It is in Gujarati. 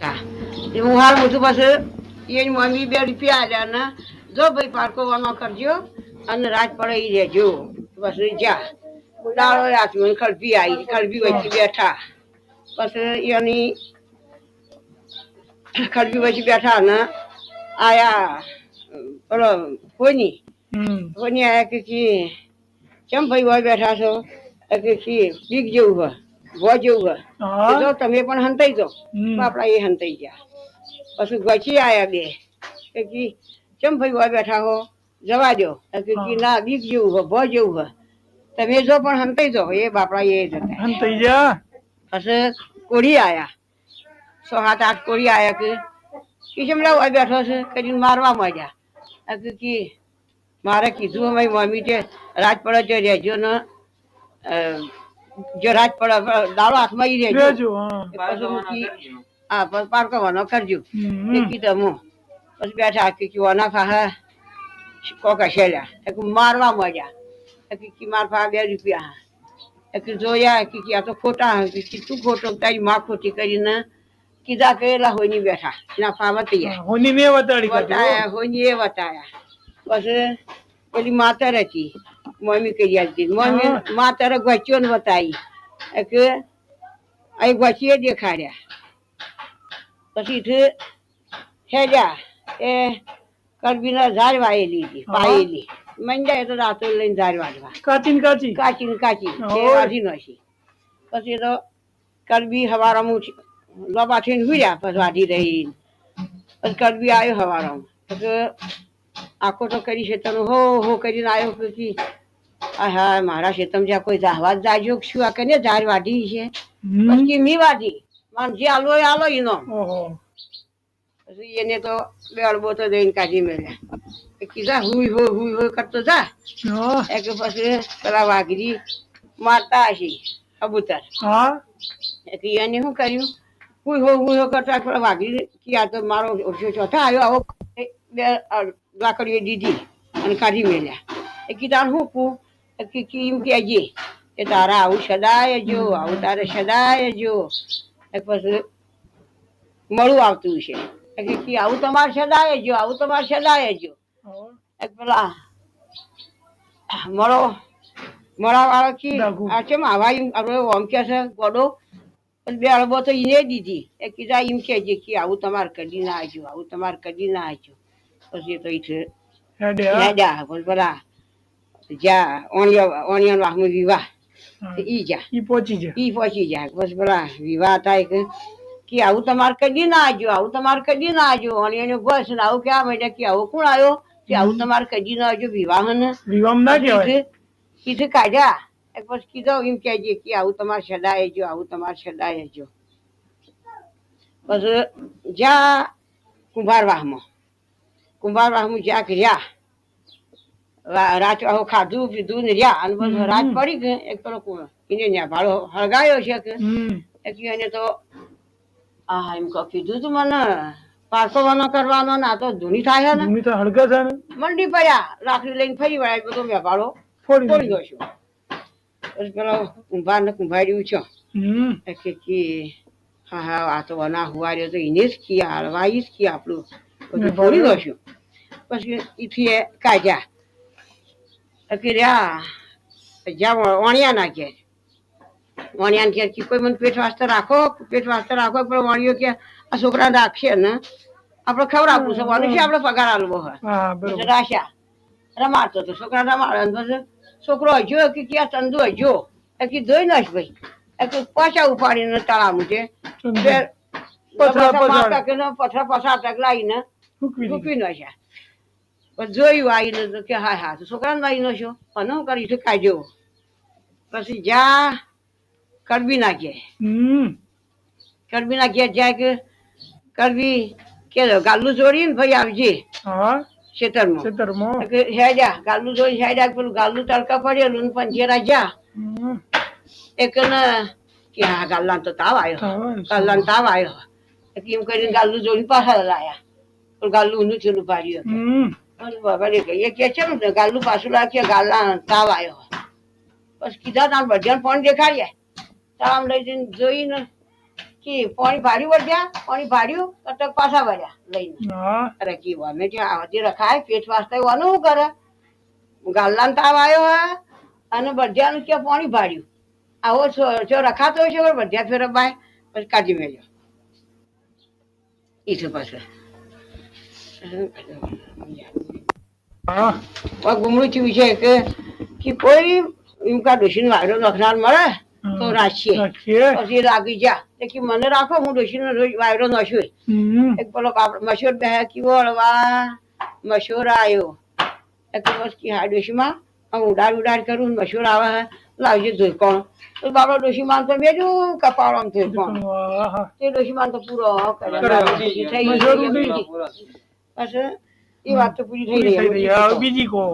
હા હું હાલ બધું પછી એની મમ્મી બે રૂપિયા આલ્યા ને જો ભાઈ પારકો વાનો કરજો અને રાત પડે એ રહેજો. બસ જા. દાળો હાથમાં ખડપી આવી ખડપી વચ્ચે બેઠા. પછી એની ખડપી વચ્ચે બેઠા ને આયા પેલો કોઈની હમ. કોઈની આયા કે કેમ ભાઈ હોય બેઠા છો? કી બીક જેવું હોય ભો જેવું જો તમે પણ હંતાઈ જો. આપડા એ હંતાઈ ગયા. પછી ગચી આયા બે. કે કી કેમ ભાઈ વા બેઠા હો? જવા દો કે કી ના બીક જેવું હો ભો જેવું હો તમે જો પણ હંતાઈ જો એ બાપડા એ જતા હન થઈ જા પછી કોડી આયા. સો સાત આઠ કોડી આયા કે કે કેમ લાવ બેઠો છે? કરીને મારવા માંડ્યા. કે કી મારે કીધું અમારી મમ્મી છે રાત પડે રહેજો ને અ, જો રાત પડે દાડો હાથમાં ઈ રહેજો હા. પછી પાર કરવાનો કરજો. એ કીધું હું પછી બેઠા કે કી ઓના ખા કોકા શેલ્યા મારવા મળ્યા એ કે કી માર ફા બે રૂપિયા એ કે જોયા. કે કી આ તો ખોટા હે. કે કી તું ખોટો? તારી માં ખોટી કરીને કીધા કરેલા હોયની બેઠા. એના ફાવા તૈયાર હોની મેં વતાડી બતાયા હોયની એ વતાયા પછી પેલી માતર હતી. મમ્મી કહી હતી મમ્મી. માતર ગચ્યો ને બતાવી કે અહીં ગચીએ દેખાડ્યા. પછી હેડ્યા એ કરબીના ઝાડ વાયેલી હતી. પાયેલી મંડ્યા એ તો રાતો લઈને ઝાડ વાળવા કાચી? ને કાચી કાચી ને કાચી. વાઢી નાખી. પછી તો કડબી હવારામાં લોબા થઈને હુર્યા પછી વાઢી રહી પછી કડબી આવ્યો હવારામાં. પછી આખો તો કરી ખેતરનું હો હો કરીને આવ્યો પછી. આ હા મારા શેતમ જ્યાં કોઈ જાહવા જ જાજો શું આ કને ઝાડ વાઢી છે. પછી મી વાઢી? માન જે આલો એ આલો ઓહો. પછી એને તો બે અડબો તો દઈને કાઢી મેળ્યા કીધા હુઈ હો હુઈ હો કરતો જા. એક પછી પેલા વાઘરી મારતા હશે કબૂતર. હા. એટલે એને શું કર્યું? હુઈ હો હુઈ હો કરતા પેલા વાઘરી કે આ તો મારો ઓછો ચોથા આવ્યો આવો. બે લાકડીઓ દીધી અને કાઢી મેલ્યા. એ કીધા હું કું? કે એમ કહેજે કે તારા આવું સદાય જો આવું તારે સદાય જો પછી મળું આવતું છે. કે આવું તમારે સદાય જો આવું તમારે સદાય જો. એક પેલા મળો મળા વાળો કી આ છે આવા એમ આપણે ઓમ કે છે ગોડો? બે અળબો તો એને દીધી. એ કીધા એમ કે આવું તમારે કદી ના આવજો આવું તમારે કદી ના આવજો પછી તો ઈ છે. હેડે હા. હેડ્યા પછી પેલા જ્યાં ઓણિયા ઓણિયા વાહમાં વિવાહ. હા. તો ઈ જા. પહોંચી જા. ઈ પહોંચી જાય પછી પેલા વિવાહ થાય કે કે આવું તમારે કદી ના આવજો આવું તમારે કદી ના આવજો ઓણિયાને બસ ને આવું ક્યાં માંડ્યા કે આવું કોણ આવ્યો? કે આવું તમારે કદી ના આવજો વિવાહ ને? વિવામ ના કહેવાય. કીધું કાઢ્યા. પછી કીધું એમ કહેજે કે આવું તમારે સદાય જો આવું તમારે સદાય જો. પછી જ્યાં કુંભારવાહમાં. કુંભારવાહમાં જ્યાં રહ્યા રા- રાત આહો ખાધું પીધું ને રહ્યા. અને બધું રાત પડી ગયું. એક પેલો કું- એને ત્યાં ભાડો હળગાયો છે કે. એને તો આ એમ કહું કીધું તું મને પાર્સોવાનો કરવાનો ને આ તો ધૂની થાય ને. ધૂની તો હળગા છે ને? મંડી પડ્યા રાખડી લઈને ફરી વળ્યા. બધો મેં ભાડો ફોડી ગયો. છું. પેલો કુંભાર ને કુંભાર્યું છો. એ કે હા હા આ તો અના હુવાર્યો તો એને જ કી હળવાઈ જ કી આપણું. બધું ફોડી દો છું પછી ઈથી એ કાઢ્યા. કે રહ્યા. જ્યાં વણિયા ના ઘેર. વણિયા ઘેર કે કોઈ મને પેટ વાસ્તે રાખો પેટ વાસ્તે રાખો પણ વણિયો કે આ છોકરા રાખશે ને આપણે ખવડાવવું છે વણિયું છે આપણે પગાર આલવો હોય. હા બરોબર. રાશા રમાડતો હતો છોકરા રમાડે છોકરો જો કે ક્યાં ચંદુ જો એ કે ધોઈ નાખ ભાઈ. એ કે પાછા ઉપાડીને તળાવું છે. પથરા પથરા. કે ને પથરા પસાર તક મૂકવી દીધી. નાખ્યા જોયું. આવીને તો કે હા હા તો છોકરાને લાવી નાખ્યો અને હું કરીશું કાઢ્યો પછી જ્યાં કડબી નાખીએ કડબી નાખીએ જ્યાં કે કડબી કે ગાલું જોડીને ભાઈ આવજે. હા. ખેતરમાં ખેતરમાં હેડ્યા ગાલું જોડી હેડ્યા પેલું ગાલું તડકા પડેલું ને પંચેરા જા. એક ને કે હા ગાલ્લા તો તાવ આવ્યો તાવ ગાલ્લા તાવ આવ્યો એમ કરીને ગાલું જોડી પાછા લાયા. પણ ગાલું ઊંધું છેલ્લું પાડ્યું હમ અને બાબા ને કહીએ કે છે ને ગાલું પાછું લાગ્યા ગાલના તાવ આવ્યો બસ કીધા તાર બધાને ફોન દેખાડ્યા તાવ લઈ જઈને જોઈને કે કે પાણી ભાડ્યું વળ્યા પાણી ભાડ્યું કટક પાછા વળ્યા લઈને અરે કી વને જે આવતી રખાય પેટ વાસ્તે વાનું શું કરે ગાલ્લાન તાવ આવ્યો હે અને બધાનું કે પાણી ભાડ્યું આવો છો- રખાતો હોય છે પણ બધા ફેર બાય પછી કાઢી મેળ્યો ઈ છે પાછળ ગુમડું થયું છે કે કે કોઈ એમ કા ડોશીનો વાયરો નખનાર મળે તો રાખીએ. પછી લાગી જા. કે મને રાખો હું ડોશીનો રોજ વાયરો નશું. એક પેલો મશોર મશૂર બે કીવો હળવા મશોર આવ્યો એક બસ કે હા ડોશીમાં આમ ઉડાડ ઉડાડ કરું મશોર આવે હે લાવજે ધોઈ કોણ. તો બાબા ડોશીમાં તો બેજું કપાળ આમ ધોઈ કોણ. હા હા તે ડોશીમાં તો પૂરો કરે. થઈ ગઈ બસ એ વાત તો પૂરી થઈ ગઈ. બીજી કહો